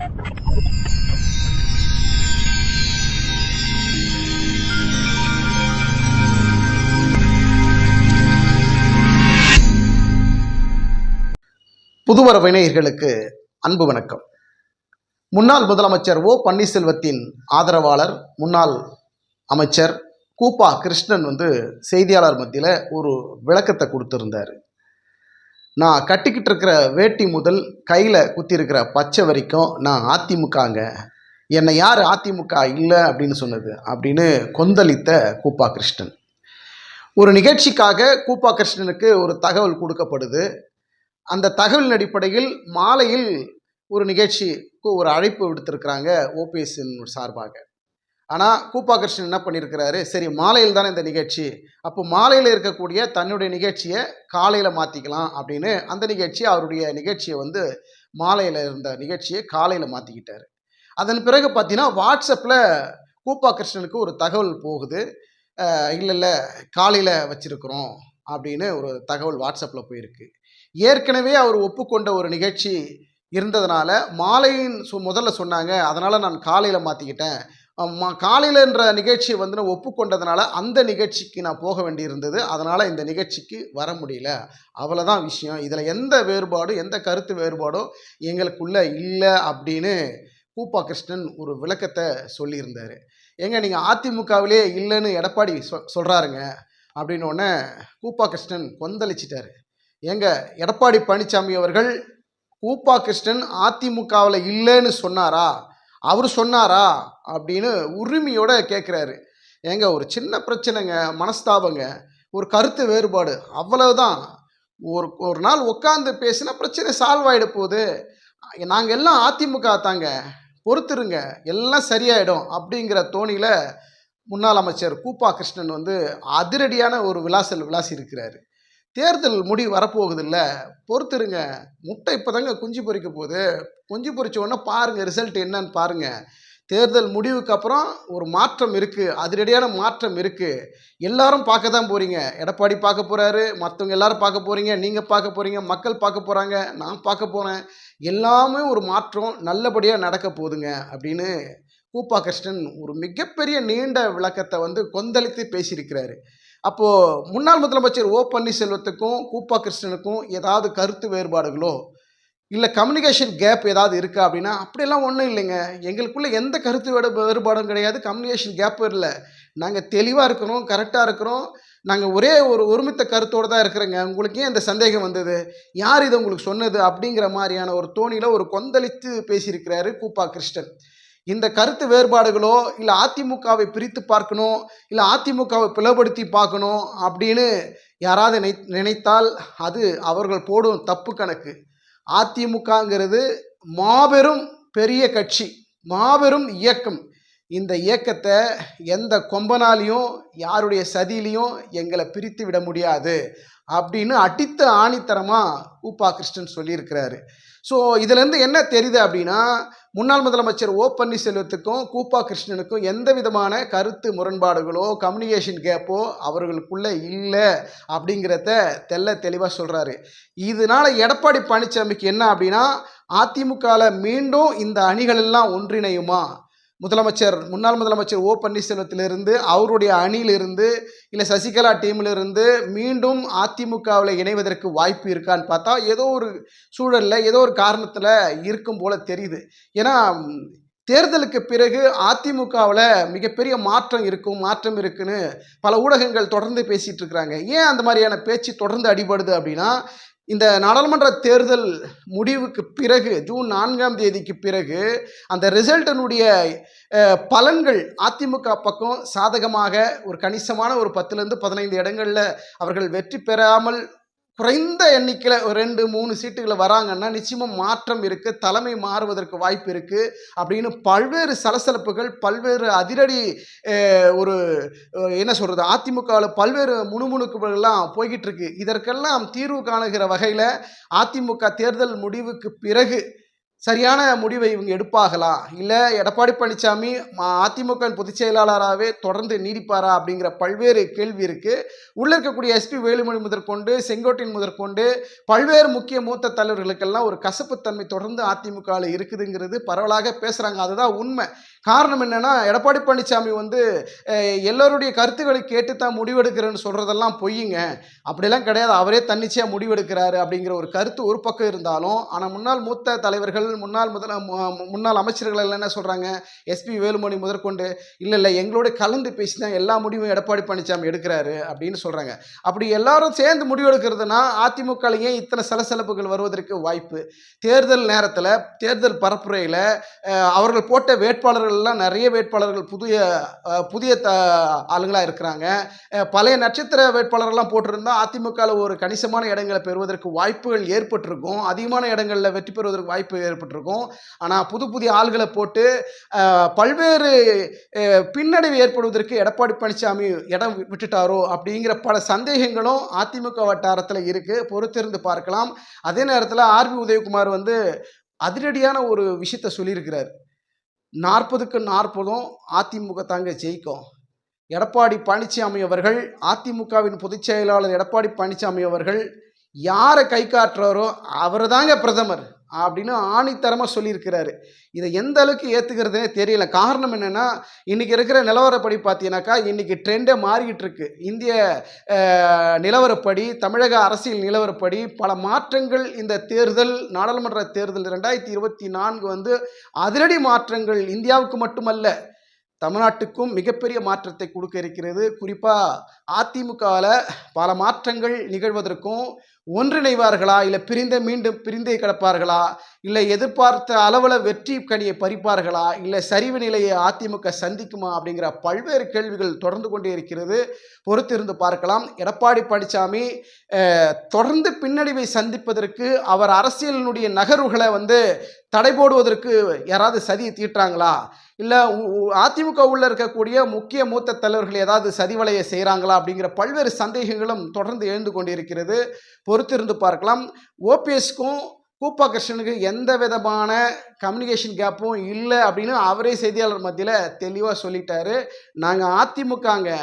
புதுவரவு அன்பு வணக்கம். முன்னாள் முதலமைச்சர் ஓ பன்னீர்செல்வத்தின் ஆதரவாளர் முன்னாள் அமைச்சர் கூப்பா கிருஷ்ணன் வந்து செய்தியாளர் மத்தியில் ஒரு விளக்கத்தை கொடுத்துருந்தார். நான் கட்டிக்கிட்டு இருக்கிற வேட்டி முதல் கையில் குத்திருக்கிற பச்சை வரைக்கும் நான் அதிமுகங்க. என்னை யார் அதிமுக இல்லை அப்படின்னு சொன்னது அப்படின்னு கொந்தளித்த கூப்பா கிருஷ்ணன். ஒரு நிகழ்ச்சிக்காக கூப்பா கிருஷ்ணனுக்கு ஒரு தகவல் கொடுக்கப்படுது. அந்த தகவலின் அடிப்படையில் மாலையில் ஒரு நிகழ்ச்சிக்கு ஒரு அழைப்பு விடுத்திருக்கிறாங்க ஓபிஎஸ்ஸின் சார்பாக. ஆனால் கூப்பா கிருஷ்ணன் என்ன பண்ணியிருக்கிறாரு சரி மாலையில் தானே இந்த நிகழ்ச்சி. அப்போ மாலையில் இருக்கக்கூடிய தன்னுடைய நிகழ்ச்சியை காலையில் மாற்றிக்கலாம் அப்படின்னு அந்த நிகழ்ச்சி அவருடைய நிகழ்ச்சியை வந்து மாலையில் இருந்த நிகழ்ச்சியை காலையில் மாற்றிக்கிட்டாரு அதன் பிறகு பார்த்தீங்கன்னா வாட்ஸ்அப்பில் கூப்பா கிருஷ்ணனுக்கு ஒரு தகவல் போகுது. இல்லை இல்லை காலையில் வச்சுருக்குறோம் அப்படின்னு ஒரு தகவல் வாட்ஸ்அப்பில் போயிருக்கு. ஏற்கனவே அவர் ஒப்புக்கொண்ட ஒரு நிகழ்ச்சி இருந்ததுனால மாலையின் சொ முதல்ல சொன்னாங்க. அதனால் நான் காலையில் மாற்றிக்கிட்டேன் காலையிலன்ற நிகழ்ச்சியை வந்து நான் ஒப்புக்கொண்டதுனால அந்த நிகழ்ச்சிக்கு நான் போக வேண்டியிருந்தது. அதனால் இந்த நிகழ்ச்சிக்கு வர முடியல. அவ்வளோதான் விஷயம். இதில் எந்த வேறுபாடும் எந்த கருத்து வேறுபாடும் எங்களுக்குள்ளே இல்லை அப்படின்னு கூப்பா கிருஷ்ணன் ஒரு விளக்கத்தை சொல்லியிருந்தார். ஏங்க நீங்கள் அதிமுகவிலே இல்லைன்னு எடப்பாடி சொ சொல்கிறாருங்க அப்படின்னோடனே கூப்பா கிருஷ்ணன் கொந்தளிச்சிட்டார். ஏங்க எடப்பாடி பழனிசாமி அவர்கள் கூப்பா கிருஷ்ணன் அதிமுகவில் இல்லைன்னு சொன்னாரா? அவர் சொன்னாரா? அப்படின்னு உரிமையோட கேட்குறாரு ஏங்க ஒரு சின்ன பிரச்சனைங்க மனஸ்தாபங்க ஒரு கருத்து வேறுபாடு அவ்வளவுதான். ஒரு ஒரு நாள் உட்காந்து பேசினா பிரச்சனை சால்வ் ஆகிட போகுது. நாங்கள் எல்லாம் அதிமுக தாங்க பொறுத்துருங்க எல்லாம் சரியாயிடும் அப்படிங்கிற தோணியில் முன்னாள் அமைச்சர் கூப்பா கிருஷ்ணன் வந்து அதிரடியான ஒரு விலாசல் விளாசி இருக்கிறாரு தேர்தல் முடிவு வரப்போகுது இல்லை பொறுத்துருங்க. முட்டை இப்போ தாங்க குஞ்சு பொறிக்க போகுது. குஞ்சு பொறிச்ச உடனே பாருங்கள் ரிசல்ட் என்னன்னு பாருங்கள் தேர்தல் முடிவுக்கு அப்புறம் ஒரு மாற்றம் இருக்குது அதிரடியான மாற்றம் இருக்குது எல்லாரும் பார்க்க தான் போகிறீங்க எடப்பாடி பார்க்க போகிறாரு மற்றவங்க எல்லாரும் பார்க்க போகிறீங்க நீங்கள் பார்க்க போகிறீங்க மக்கள் பார்க்க போகிறாங்க நான் பார்க்க போகிறேன் எல்லாமே ஒரு மாற்றம் நல்லபடியாக நடக்க போகுதுங்க அப்படின்னு கூப்பா கிருஷ்ணன் ஒரு மிகப்பெரிய நீண்ட விளக்கத்தை வந்து கொந்தளித்து பேசியிருக்கிறாரு. அப்போது முன்னாள் முதலமைச்சர் ஓ. பன்னீர்செல்வத்துக்கும் கூப்பா கிருஷ்ணனுக்கும் ஏதாவது கருத்து வேறுபாடுகளோ இல்லை கம்யூனிகேஷன் கேப் ஏதாவது இருக்கா அப்படின்னா அப்படியெல்லாம் ஒன்றும் இல்லைங்க. எங்களுக்குள்ளே எந்த கருத்து வேறுபாடும் கிடையாது. கம்யூனிகேஷன் கேப்பும் இல்லை. நாங்கள் தெளிவாக இருக்கிறோம் கரெக்டாக இருக்கிறோம். நாங்கள் ஒரே ஒரு ஒருமித்த கருத்தோடு தான் இருக்கிறோங்க. உங்களுக்கு ஏன் இந்த சந்தேகம் வந்தது. யார் இது உங்களுக்கு சொன்னது? அப்படிங்கிற மாதிரியான ஒரு தோணியில் ஒரு கொந்தளித்து பேசியிருக்கிறாரு கூப்பா கிருஷ்ணன். இந்த கருத்து வேறுபாடுகளோ இல்லை அதிமுகவை பிரித்து பார்க்கணும் இல்லை அதிமுகவை பிளவுபடுத்தி பார்க்கணும் அப்படின்னு யாராவது நினை நினைத்தால் அது அவர்கள் போடும் தப்பு கணக்கு. அதிமுகங்கிறது மாபெரும் பெரிய கட்சி மாபெரும் இயக்கம். இந்த இயக்கத்தை எந்த கொம்பனாலையும் யாருடைய சதியிலையும் எங்களை பிரித்து விட முடியாது அப்படின்னு அடித்த ஆணித்தரமாக ஊப்பா கிருஷ்ணன் சொல்லியிருக்கிறாரு. ஸோ இதுலேருந்து என்ன தெரியுது அப்படின்னா முன்னாள் முதலமைச்சர் ஓ பன்னீர்செல்வத்துக்கும் கூப்பா கிருஷ்ணனுக்கும் எந்த விதமான கருத்து முரண்பாடுகளோ கம்யூனிகேஷன் கேப்போ அவர்களுக்குள்ளே இல்லை அப்படிங்கிறத தெல்ல தெளிவாக சொல்கிறாரு இதனால் எடப்பாடி பழனிசாமிக்கு என்ன அப்படின்னா அதிமுகவில் மீண்டும் இந்த அணிகளெல்லாம் ஒன்றிணையுமா? முதலமைச்சர் முன்னாள் முதலமைச்சர் ஓ பன்னீர்செல்வத்திலிருந்து அவருடைய அணியிலிருந்து இல்லை சசிகலா டீமிலிருந்து மீண்டும் அதிமுகவில் இணைவதற்கு வாய்ப்பு இருக்கான்னு பார்த்தா ஏதோ ஒரு சூழலில் ஏதோ ஒரு காரணத்தில் இருக்கும் போல தெரியுது. ஏன்னா தேர்தலுக்கு பிறகு அதிமுகவில் மிகப்பெரிய மாற்றம் இருக்கும் மாற்றம் இருக்குன்னு பல ஊடகங்கள் தொடர்ந்து பேசிகிட்டு இருக்கிறாங்க. ஏன் அந்த மாதிரியான பேச்சு தொடர்ந்து அடிபடுது அப்படின்னா இந்த நாடாளுமன்ற தேர்தல் முடிவுக்கு பிறகு ஜூன் நான்காம் தேதிக்கு பிறகு அந்த ரிசல்ட்டினுடைய பலன்கள் அதிமுக பக்கம் சாதகமாக ஒரு கணிசமான ஒரு பத்துலேருந்து பதினைந்து இடங்களில் அவர்கள் வெற்றி பெறாமல் குறைந்த எண்ணிக்கையில் ஒரு ரெண்டு மூணு சீட்டுகளை வராங்கன்னா நிச்சயமாக மாற்றம் இருக்குது தலைமை மாறுவதற்கு வாய்ப்பு இருக்குது அப்படின்னு பல்வேறு சலசலப்புகள் பல்வேறு அதிரடி ஒரு என்ன சொல்கிறது அதிமுகவில் பல்வேறு முணுமுணுக்குகள்லாம் போய்கிட்டு இருக்கு. இதற்கெல்லாம் தீர்வு காணுகிற வகையில் அதிமுக தேர்தல் முடிவுக்கு பிறகு சரியான முடிவை இவங்க எடுப்பாகலாம் இல்லை எடப்பாடி பழனிசாமி அதிமுக பொதுச் செயலாளராகவே தொடர்ந்து நீடிப்பாரா? அப்படிங்கிற பல்வேறு கேள்வி இருக்கு. உள்ள இருக்கக்கூடிய எஸ்பி வேலுமணி முதற்கொண்டு செங்கோட்டின் முதற்கொண்டு பல்வேறு முக்கிய மூத்த தலைவர்களுக்கெல்லாம் ஒரு கசப்புத்தன்மை தொடர்ந்து அதிமுகவில் இருக்குதுங்கிறது பரவலாக பேசுறாங்க. அதுதான் உண்மை. காரணம் என்னென்னா எடப்பாடி பழனிசாமி வந்து எல்லோருடைய கருத்துக்களை கேட்டு தான் முடிவெடுக்கிறேன்னு சொல்கிறதெல்லாம் பொய்யுங்க அப்படிலாம் கிடையாது. அவரே தன்னிச்சையாக முடிவெடுக்கிறாரு அப்படிங்கிற ஒரு கருத்து ஒரு பக்கம் இருந்தாலும் ஆனால் முன்னாள் மூத்த தலைவர்கள் முன்னாள் முதல மு- முன்னாள் அமைச்சர்கள் எல்லாம் என்ன சொல்கிறாங்க எஸ்பி வேலுமணி முதற்கொண்டு இல்லை இல்லை எங்களோட கலந்து பேசி தான் எல்லா முடிவும் எடப்பாடி பழனிசாமி எடுக்கிறாரு அப்படின்னு சொல்கிறாங்க அப்படி எல்லாரும் சேர்ந்து முடிவெடுக்கிறதுனா அதிமுக ஏன் இத்தனை சலசலப்புகள் வருவதற்கு வாய்ப்பு? தேர்தல் நேரத்தில் தேர்தல் பரப்புரையில் அவர்கள் போட்ட வேட்பாளர்கள் எல்லாம் நிறைய வேட்பாளர்கள் புதிய புதிய த ஆளுங்களாக இருக்கிறாங்க. பழைய நட்சத்திர வேட்பாளர்கள்லாம் போட்டிருந்தால் அதிமுகவில் ஒரு கணிசமான இடங்களை பெறுவதற்கு வாய்ப்புகள் ஏற்பட்டிருக்கும். அதிகமான இடங்களில் வெற்றி பெறுவதற்கு வாய்ப்பு ஏற்பட்டிருக்கும். ஆனால் புது புதிய ஆள்களை போட்டு பல்வேறு பின்னடைவு ஏற்படுவதற்கு எடப்பாடி பழனிசாமி இடம் விட்டுட்டாரோ அப்படிங்கிற பல சந்தேகங்களும் அதிமுக வட்டாரத்தில் இருக்குது பொறுத்திருந்து பார்க்கலாம். அதே நேரத்தில் ஆர்பி உதயகுமார் வந்து அதிரடியான ஒரு விஷயத்த சொல்லியிருக்கிறார். நாற்பதுக்கு நாற்பதும் அதிமுக தாங்க ஜெயிக்கும். எடப்பாடி பழனிசாமி அவர்கள் அதிமுகவின் பொதுச் செயலாளர் எடப்பாடி பழனிசாமி அவர்கள் யாரை கை காட்டுறாரோ அவர் தாங்க பிரதமர். அப்படின்னு ஆணித்தரமாக சொல்லியிருக்கிறாரு. இதை எந்த அளவுக்கு ஏற்றுக்கிறதுனே தெரியல. காரணம் என்னென்னா இன்றைக்கி இருக்கிற நிலவரப்படி பார்த்தீங்கன்னாக்கா இன்றைக்கி ட்ரெண்டே மாறிக்கிட்டு இருக்கு. இந்திய நிலவரப்படி தமிழக அரசியல் நிலவரப்படி பல மாற்றங்கள் இந்த தேர்தல் நாடாளுமன்ற தேர்தல் ரெண்டாயிரத்தி இருபத்தி நான்கு வந்து அதிரடி மாற்றங்கள் இந்தியாவுக்கு மட்டுமல்ல தமிழ்நாட்டுக்கும் மிகப்பெரிய மாற்றத்தை கொடுக்க இருக்கிறது. குறிப்பாக அதிமுகவில் பல மாற்றங்கள் நிகழ்வதற்கும் ஒன்றிணைவார்களா? இல்லை பிரிந்த மீண்டும் பிரிந்தே கிடப்பார்களா? இல்லை எதிர்பார்த்த அளவில் வெற்றி கனியை பறிப்பார்களா? இல்லை சரிவு நிலையை அதிமுக சந்திக்குமா? அப்படிங்கிற பல்வேறு கேள்விகள் தொடர்ந்து கொண்டே இருக்கிறது. பொறுத்திருந்து பார்க்கலாம். எடப்பாடி பழனிசாமி தொடர்ந்து பின்னடைவை சந்திப்பதற்கு அவர் அரசியலினுடைய நகர்வுகளை வந்து தடை போடுவதற்கு யாராவது சதியை தீட்டுறாங்களா? இல்லை அதிமுக உள்ள இருக்கக்கூடிய முக்கிய மூத்த தலைவர்கள் ஏதாவது சதிவலையை செய்கிறாங்களா அப்படிங்கிற பல்வேறு சந்தேகங்களும் தொடர்ந்து எழுந்து கொண்டிருக்கிறது. பொறுத்திருந்து பார்க்கலாம். ஓபிஎஸ்க்கும் கூப்பா கிருஷ்ணனுக்கு எந்த விதமான கம்யூனிகேஷன் கேப்பும் இல்லை அப்படின்னு அவரே செய்தியாளர் மத்தியில் தெளிவாக சொல்லிட்டாரு. நாங்கள் அதிமுகங்க.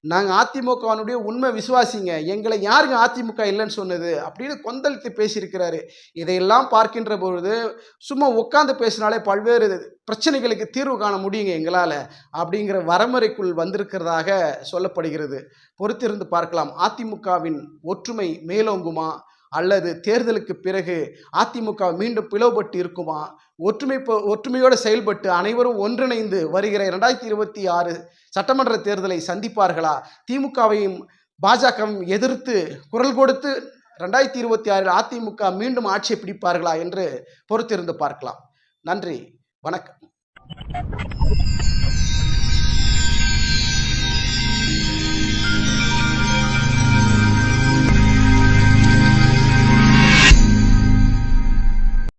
நாங்கள் அதிமுகவினுடைய உண்மை விசுவாசிங்க. எங்களை யாருங்க அதிமுக இல்லைன்னு சொன்னது? அப்படின்னு கொந்தளித்து பேசியிருக்கிறாரு. இதையெல்லாம் பார்க்கின்ற பொழுது சும்மா உட்காந்து பேசினாலே பல்வேறு பிரச்சனைகளுக்கு தீர்வு காண முடியுங்க எங்களால் அப்படிங்கிற வரமுறைக்குள் வந்திருக்கிறதாக சொல்லப்படுகிறது. பொறுத்திருந்து பார்க்கலாம். அதிமுகவின் ஒற்றுமை மேலோங்குமா? அல்லது தேர்தலுக்கு பிறகு அதிமுக மீண்டும் பிளவுபட்டு இருக்குமா? ஒற்றுமை ஒற்றுமையோடு செயல்பட்டு அனைவரும் ஒன்றிணைந்து வருகிற இரண்டாயிரத்தி இருபத்தி ஆறு சட்டமன்ற தேர்தலை சந்திப்பார்களா? திமுகவையும் பாஜகவும் எதிர்த்து குரல் கொடுத்து ரெண்டாயிரத்தி இருபத்தி ஆறில் அதிமுக மீண்டும் ஆட்சியை பிடிப்பார்களா என்று பொறுத்திருந்து பார்க்கலாம். நன்றி. வணக்கம்.